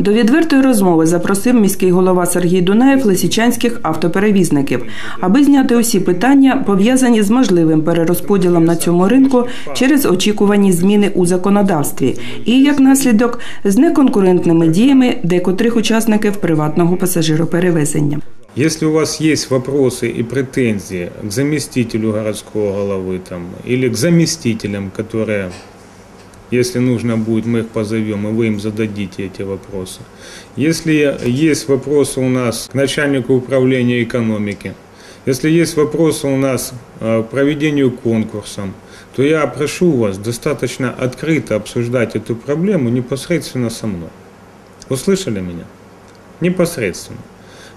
До відвертої розмови запросив міський голова Сергій Дунаєв лисичанських автоперевізників, аби зняти усі питання, пов'язані з можливим перерозподілом на цьому ринку через очікувані зміни у законодавстві, і як наслідок з неконкурентними діями декотрих учасників приватного пасажироперевезення. Если у вас есть вопросы и претензии к заместителю городского головы там, или к заместителям, которые, если нужно будет, мы их позовем, и вы им зададите эти вопросы. Если есть вопросы у нас к начальнику управления экономики, если есть вопросы у нас э, к проведению конкурса, то я прошу вас достаточно открыто обсуждать эту проблему непосредственно со мной. Услышали меня? Непосредственно.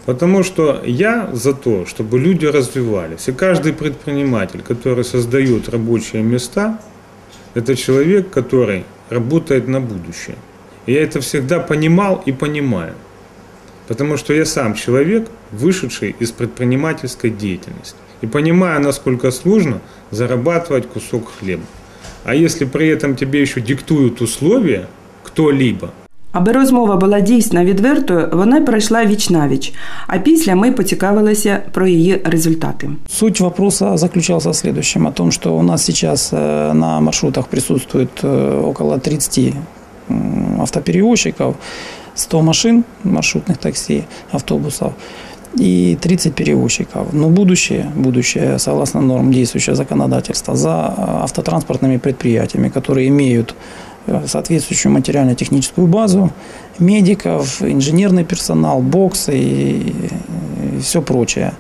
Потому что я за то, чтобы люди развивались. И каждый предприниматель, который создает рабочие места, это человек, который работает на будущее. И я это всегда понимал и понимаю. Потому что я сам человек, вышедший из предпринимательской деятельности. И понимаю, насколько сложно зарабатывать кусок хлеба. А если при этом тебе еще диктуют условия кто-либо – Аби розмова була дійсно відвертою, вона пройшла віч навіч. А після ми поцікавилися про її результати. Суть вопроса заключался в следующем, о том, что у нас сейчас э, на маршрутах присутствует э, около 30 автоперевозчиков, 100 машин маршрутных такси, автобусов и 30 перевозчиков. Но будущее, будущее, согласно норм действующего законодательства, за автотранспортными предприятиями, которые имеют Э, соответствующую материально-техническую базу, медиков, инженерный персонал, боксы и, и все прочее.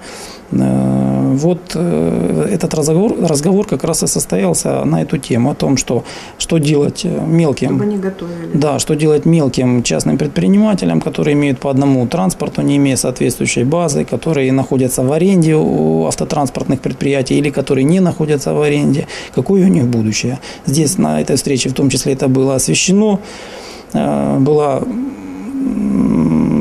Э, вот э, этот разговор, разговор как раз и состоялся на эту тему, о том, что, что делать мелким... Чтобы они готовили. Да, что делать мелким частным предпринимателям, которые имеют по одному транспорту, не имея соответствующей базы, которые находятся в аренде у автотранспортных предприятий или которые не находятся в аренде, какое у них будущее. Здесь на этой встрече в том числе это было освещено, э, была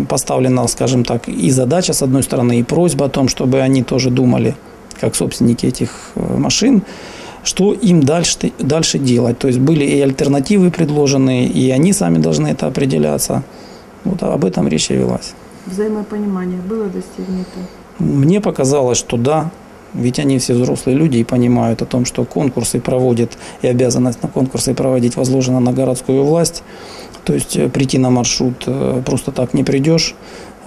поставлена, скажем так, и задача, с одной стороны, и просьба о том, чтобы они тоже думали, как собственники этих э, машин, что им дальше, дальше делать. То есть были и альтернативы предложены, и они сами должны это определяться. Вот об этом речь и велась. Взаимопонимание было достигнуто? Мне показалось, что да, ведь они все взрослые люди и понимают о том, что конкурсы проводят, и обязанность на конкурсы проводить возложена на городскую власть. То есть э, прийти на маршрут э, просто так не придешь.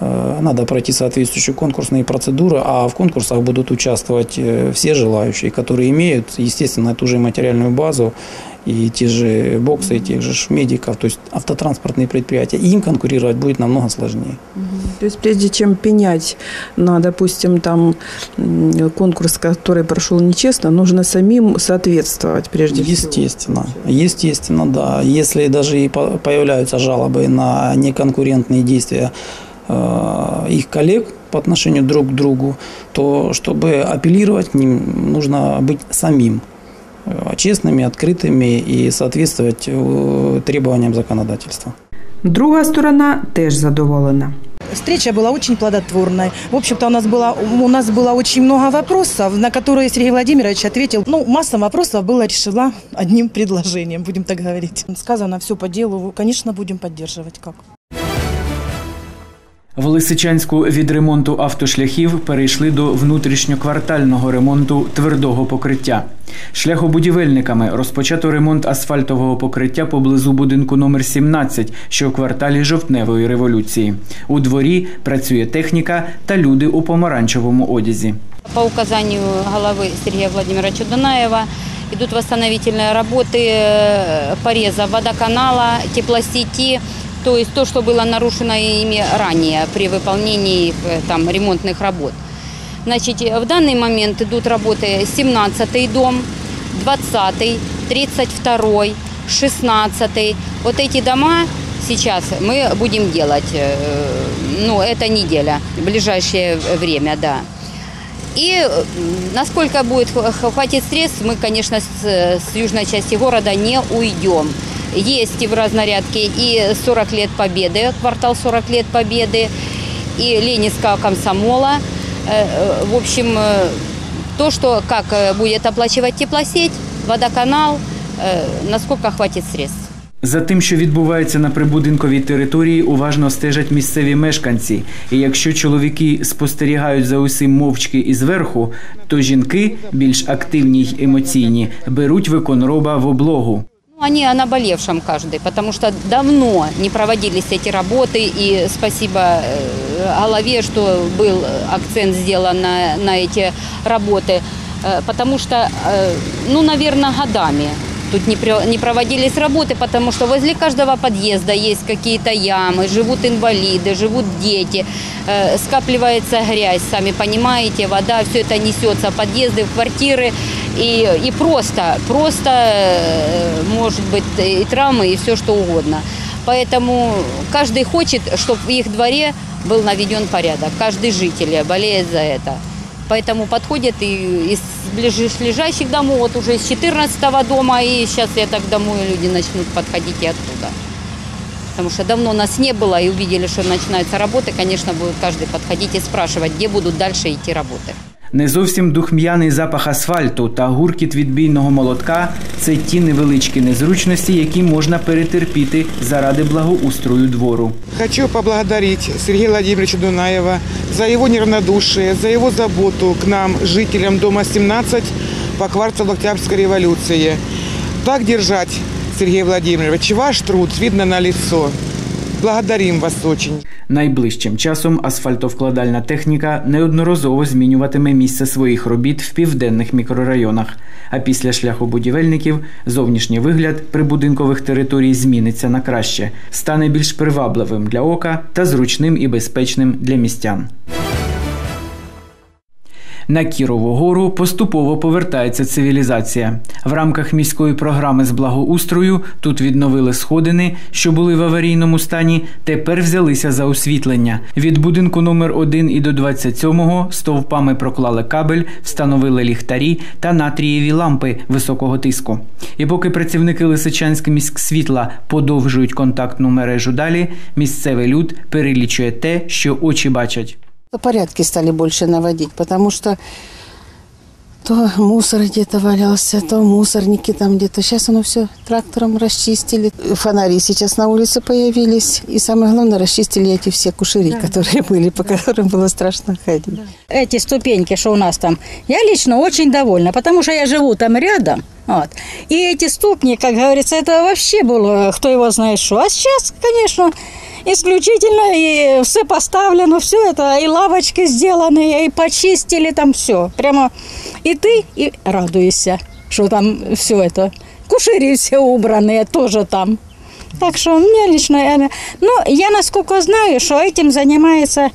Э, надо пройти соответствующие конкурсные процедуры, а в конкурсах будут участвовать все желающие, которые имеют, естественно, ту же материальную базу и те же боксы, и тех же медиков, то есть автотранспортные предприятия. И им конкурировать будет намного сложнее. То есть прежде чем пенять на, допустим, там конкурс, который прошел нечестно, нужно самим соответствовать прежде естественно, всего. Естественно, естественно, да. Если даже и появляются жалобы на неконкурентные действия э, их коллег по отношению друг к другу, то чтобы апеллировать к ним, нужно быть самим честными, открытыми и соответствовать э, требованиям законодательства. Друга сторона теж задоволена. Встреча была очень плодотворной. В общем-то, у нас было, у нас было очень много вопросов, на которые Сергей Владимирович ответил. Ну, масса вопросов было решена одним предложением, будем так говорить. Сказано все по делу. Конечно, будем поддерживать. Как? В Лисичанську від ремонту автошляхів перейшли до внутрішньоквартального ремонту твердого покриття. Шляхобудівельниками розпочато ремонт асфальтового покриття поблизу будинку номер 17 що в кварталі жовтневої революції. У дворі працює техніка та люди у помаранчевому одязі. По указанию головы Сергея Владимировича Дунаева идут восстановительные работы э, пореза водоканала, теплосети, То есть то, что было нарушено ими ранее при выполнении э, там, ремонтных работ. Значит, в данный момент идут работы 17 дом, 20, 32, 16. Вот эти дома сейчас мы будем делать, э, ну, это неделя, в ближайшее время, да. И насколько будет хватить средств, мы, конечно, с, с южной части города не уйдем. Есть и в разнарядке и 40 лет Победы, квартал 40 лет Победы, и Ленинского комсомола. Э, э, в общем, э, то, что как будет оплачивать теплосеть, водоканал, насколько хватит средств. За тим, що відбувається на прибудинковій території, уважно стежать місцеві мешканці. І якщо чоловіки спостерігають за усім мовчки і зверху, то жінки, більш активні й емоційні, беруть виконроба в облогу. Ну, Они о наболевшем каждый, потому что давно не проводились эти работы, и спасибо э, голове, что был акцент сделан на, на эти работы, Э, потому что, э, ну, наверное, годами тут не, при- не проводились работы, потому что возле каждого подъезда есть какие-то ямы, живут инвалиды, живут дети, э, скапливается грязь, сами понимаете, вода, все это несется в подъезды, в квартиры, и, и просто, просто, э, может быть, и травмы, и все что угодно. Поэтому каждый хочет, чтобы в их дворе был наведен порядок, каждый житель болеет за это. Поэтому подходят и из ближайших домов, вот уже из 14 дома, и сейчас, я так думаю, люди начнут подходить и оттуда. Потому что давно нас не было, и увидели, что начинаются работы, конечно, будет каждый подходить и спрашивать, где будут дальше идти работы. Не зовсім духм'яний запах асфальту та гуркіт відбійного молотка це ті невеличкі незручності, які можна перетерпіти заради благоустрою двору. Хочу поблагодарить Сергея Владимировича Дунаева за его неравнодушие, за его заботу к нам, жителям дома 17 по кварталу Октябрьской революции. Так держать, Сергей Владимирович, ваш труд видно на лицо. Благодарим вас очень. Найближчим часом асфальтовкладальна техніка неодноразово змінюватиме місце своїх робіт в південних мікрорайонах. А після шляху будівельників зовнішній вигляд прибудинкових територій зміниться на краще, стане більш привабливим для ока та зручним і безпечним для містян. На Кірову гору поступово повертається цивілізація. В рамках міської програми з благоустрою тут відновили сходини, що були в аварійному стані. Тепер взялися за освітлення. Від будинку номер 1 і до 27-го стовпами проклали кабель, встановили ліхтарі та натрієві лампи високого тиску. І поки працівники Лисичанськ міськсвітла подовжують контактну мережу далі, місцевий люд перелічує те, що очі бачать. Порядки стали больше наводить, потому что то мусор где-то валялся, то мусорники там где-то. Сейчас оно все трактором расчистили. Фонари сейчас на улице появились. И самое главное, расчистили эти все кушери, которые были, по которым было страшно ходить. эти ступеньки, что у нас там, я лично очень довольна, потому что я живу там рядом. Вот. И эти ступни, как говорится, это вообще было, кто его знает что. А сейчас, конечно, исключительно и все поставлено, все это, и лавочки сделаны, и почистили там все. Прямо и ты, и радуешься, что там все это. Кушери все убранные тоже там. Так что мне лично, ну, я насколько знаю, что этим занимается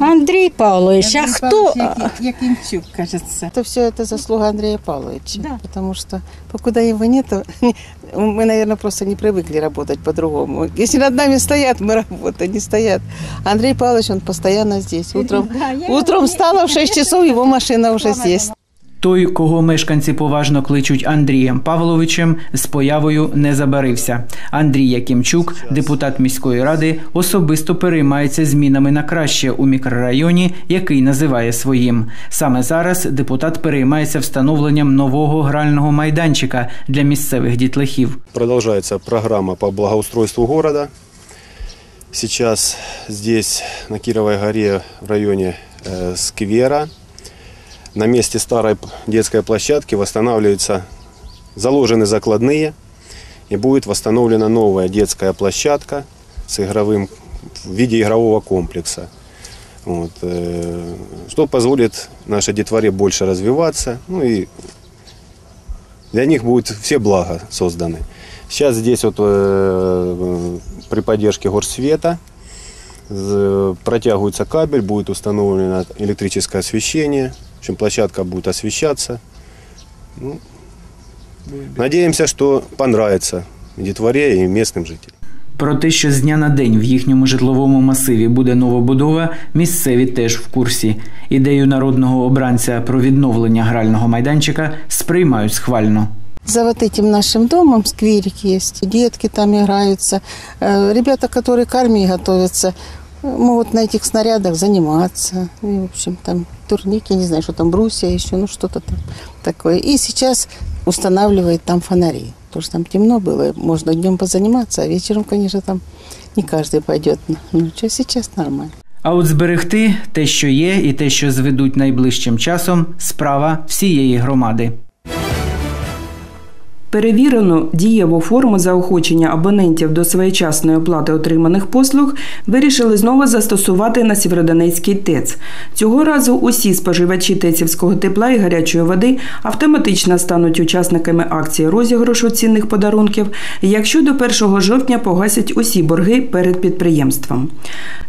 Андрей Павлович. А кто? Якимчук, кажется. Это все это заслуга Андрея Павловича. Да. Потому что покуда его нету, мы, наверное, просто не привыкли работать по-другому. Если над нами стоят, мы работаем, не стоят. Андрей Павлович, он постоянно здесь. Утром, утром встала в 6 часов, его машина уже здесь. Той, кого мешканці поважно кличуть Андрієм Павловичем, з появою не забарився. Андрій Якимчук, депутат міської ради, особисто переймається змінами на краще у мікрорайоні, який називає своїм. Саме зараз депутат переймається встановленням нового грального майданчика для місцевих дітлахів. Продолжается программа по благоустройству города. Сейчас здесь, на Кировой горе, в районе э, сквера, на месте старой детской площадки восстанавливаются, заложены закладные, и будет восстановлена новая детская площадка с игровым, в виде игрового комплекса. Вот, э, что позволит нашей детворе больше развиваться, ну и для них будет все блага созданы. Сейчас здесь вот э, при поддержке горсвета з- протягивается кабель, будет установлено электрическое освещение, в общем площадка будет освещаться. Ну, надеемся, что понравится и детворе и местным жителям. Про те, що з дня на день в їхньому житловому масиві буде новобудова, місцеві теж в курсі. Ідею народного обранця про відновлення грального майданчика сприймають схвально. За вот этим нашим домом скверик есть. Детки там играются. Э, Ребята, которые к армии готовятся, э, могут на этих снарядах заниматься. И, в общем, там турники, не знаю, что там, брусья еще, ну что-то там такое. И сейчас устанавливает там фонари. Потому что там темно было, можно днем позаниматься, а вечером, конечно, там не каждый пойдет. Ну, что сейчас нормально. А от зберегти те, що є, і те, що зведуть найближчим часом, справа всієї громади. Перевірену дієву форму заохочення абонентів до своєчасної оплати отриманих послуг вирішили знову застосувати на Сєвєродонецький ТЕЦ. Цього разу усі споживачі тецівського тепла і гарячої води автоматично стануть учасниками акції розіграшу цінних подарунків, якщо до 1 жовтня погасять усі борги перед підприємством.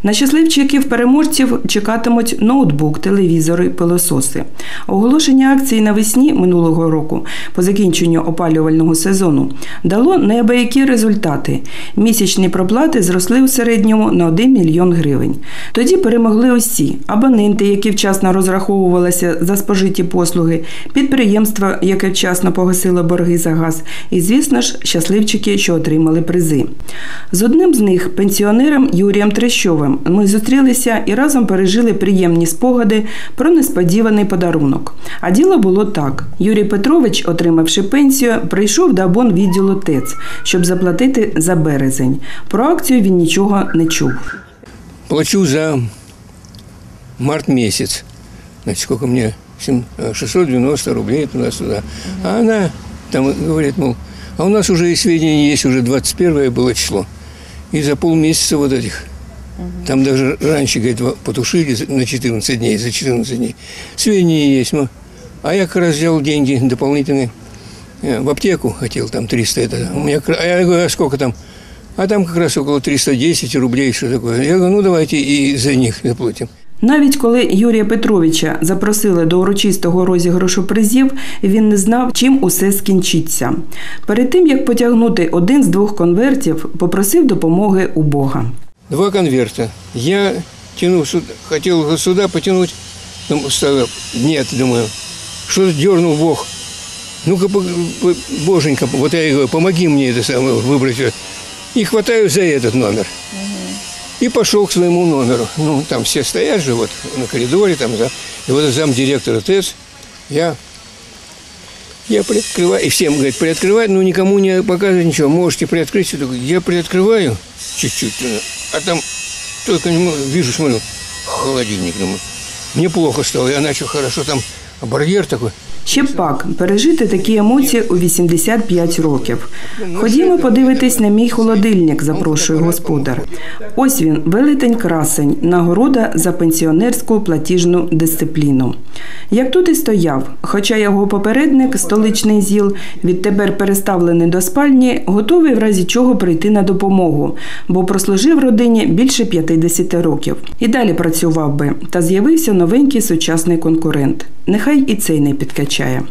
На щасливчиків переможців чекатимуть ноутбук, телевізори, пилососи. Оголошення акції навесні минулого року по закінченню опалювального сезону дало неабиякі результати. Місячні проплати зросли у середньому на 1 мільйон гривень. Тоді перемогли усі абоненти, які вчасно розраховувалися за спожиті послуги, підприємства, яке вчасно погасило борги за газ, і, звісно ж, щасливчики, що отримали призи. З одним з них, пенсіонером Юрієм Трещовим, ми зустрілися і разом пережили приємні спогади про несподіваний подарунок. А діло було так: Юрій Петрович, отримавши пенсію, прийшов до абон відділу ТЕЦ, щоб заплатити за березень. Про акцію він нічого не чув. Плачу за март месяц. Значит, сколько мне? Сем- э, 690 рублей туда-сюда. А она там говорит, мол, а у нас уже и сведения есть, уже 21 было число. И за полмесяца вот этих. Там даже раньше, говорит, во- потушили за- на 14 дней, за 14 дней. Сведения есть. ну. А я как раз взял деньги дополнительные э, в аптеку хотел, там 300 это. У меня, а я говорю, а сколько там? А там как раз около 310 рублей, что такое. Я говорю, ну давайте и за них заплатим. Навіть коли Юрія Петровича запросили до урочистого розіграшу призів, він не знав, чим усе скінчиться. Перед тим як потягнути один з двох конвертів, попросив допомоги у Бога. Два конверта. Я хотел его сюда потянуть, думаю, ставил. Нет, думаю, что дернул Бог. Ну-ка, боженька, вот я и говорю, помоги мне это самое выбрать. И хватаю за этот номер. И пошел к своему номеру. Ну, там все стоят же вот на коридоре, там, да. И вот зам директора я, я приоткрываю, и всем, говорит, приоткрывать, но никому не показывать ничего. Можете приоткрыть. Я такой, Я приоткрываю чуть-чуть, э, а там только немного, вижу, смотрю, холодильник, думаю. Мне плохо стало, я начал хорошо, там барьер такой. Ще пак пережити такі емоції у 85 років. Ходімо подивитись на мій холодильник, запрошує господар. Ось він, велетень красень, нагорода за пенсіонерську платіжну дисципліну. Як тут і стояв, хоча його попередник, столичний зіл, відтепер переставлений до спальні, готовий в разі чого прийти на допомогу, бо прослужив родині більше 50 років. І далі працював би, та з'явився новенький сучасний конкурент. Нехай і цей не підкачає.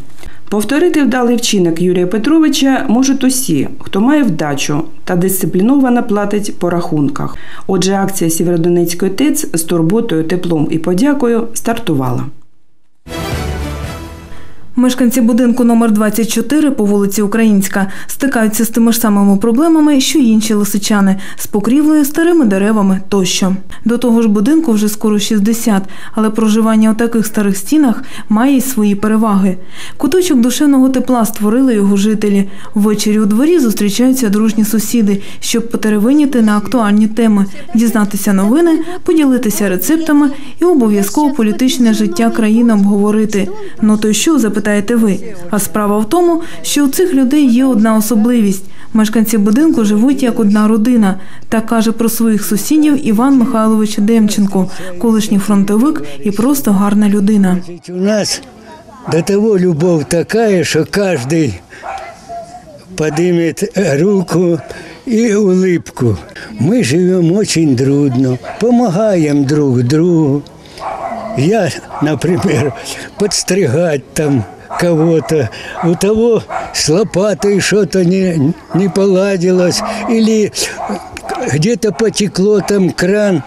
Повторити вдалий вчинок Юрія Петровича можуть усі, хто має вдачу та дисципліновано платить по рахунках. Отже, акція Сєвєродонецької ТЕЦ з турботою, теплом і подякою стартувала. Мешканці будинку номер 24 по вулиці Українська стикаються з тими ж самими проблемами, що й інші лисичани з покрівлею, старими деревами тощо. До того ж, будинку вже скоро 60, але проживання у таких старих стінах має й свої переваги. Куточок душевного тепла створили його жителі. Ввечері у дворі зустрічаються дружні сусіди, щоб потеревиніти на актуальні теми, дізнатися новини, поділитися рецептами і обов'язково політичне життя країни обговорити. Ну то що запитаєте ви? А справа в тому, що у цих людей є одна особливість. Мешканці будинку живуть як одна родина. Так каже про своїх сусідів Іван Михайлович Демченко, колишній фронтовик і просто гарна людина. У нас до того любовь такая, что каждый поднимет руку и улыбку. Мы живем очень трудно, помогаем друг другу. Я, например, подстригать там кого-то, у того с лопатой что-то не, не поладилось, или где-то потекло там кран.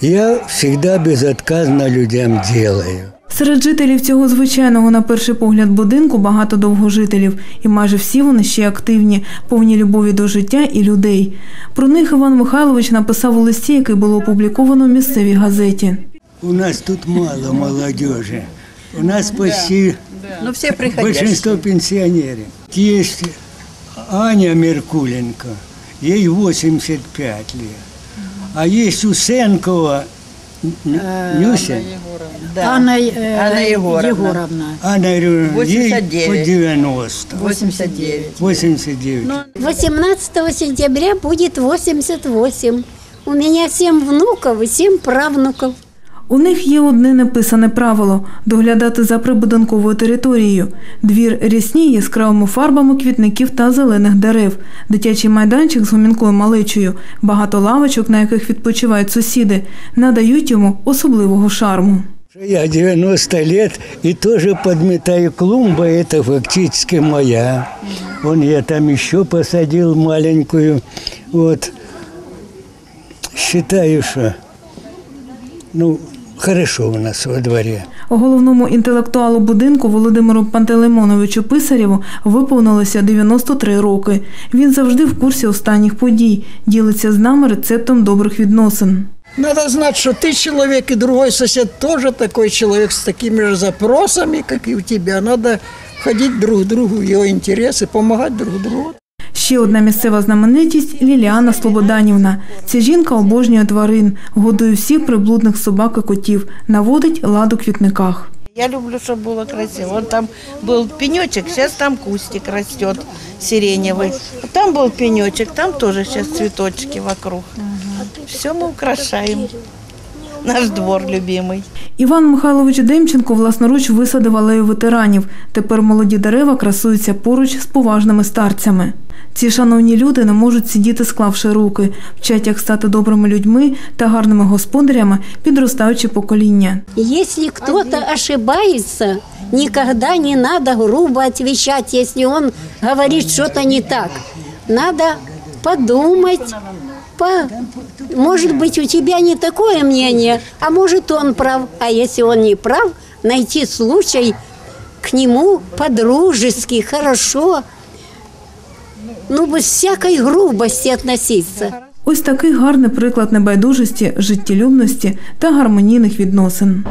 Я всегда безотказно людям делаю. Серед жителів цього звичайного на перший погляд будинку багато довгожителів, і майже всі вони ще активні, повні любові до життя і людей. Про них Іван Михайлович написав у листі, який було опубліковано в місцевій газеті. У нас тут мало молодежи. У нас почти Ну, все приходящие. большинство пенсионеров. Есть Аня Меркуленко, ей 85 лет. А есть Усенкова Н- Нюся, Да. Анна, э, Анна Егоровна. Егоровна. Анна Юрьевна, ей 89. по 90. 89. 89. 18 сентября будет 88. У меня семь внуков и семь правнуков. У них є одне неписане правило доглядати за прибудинковою територією. Двір рясніє яскравими фарбами квітників та зелених дерев, дитячий майданчик з гомінкою малечою, багато лавочок, на яких відпочивають сусіди, надають йому особливого шарму. Я 90 лет и тоже подметаю клумба, это фактически моя. Вон я там еще посадил маленькую. Вот. Считаю, что ну, хорошо у нас во дворе. Головному інтелектуалу будинку Володимиру Пантелеймоновичу Писарєву виповнилося 93 роки. Він завжди в курсі останніх подій, ділиться з нами рецептом добрих відносин. Надо знать, что ты человек, и другой сосед тоже такой человек с такими же запросами, как и у тебя. Надо входить друг к другу, в его интересы, помогать друг другу. Ще одна місцева знаменитість Ліліана Слободанівна. Ця жінка обожнює тварин, годує всіх приблудних собак і котів, наводить лад у квітниках. Я люблю, чтобы было красиво. Вот там был пенечек, сейчас там кустик растет сиреневый. Там был пенечек, там тоже сейчас цветочки вокруг. Все мы украшаем. Наш двор любимый. Іван Михайлович Демченко власноруч висадив алею ветеранів. Тепер молоді дерева красуються поруч з поважними старцями. Ці шановні люди не можуть сидіти, склавши руки, вчать, як стати добрими людьми та гарними господарями, підростаюче покоління. Если кто-то ошибается, никогда не надо грубо отвечать, если он говорит что-то не так. Надо подумать. По... Может быть, у тебя не такое мнение, а может, он прав. А если он не прав, найти случай к нему по-дружески, хорошо, ну, без всякой грубости относиться. Ось такий гарний приклад небайдужості, життєлюбності та гармонійних відносин.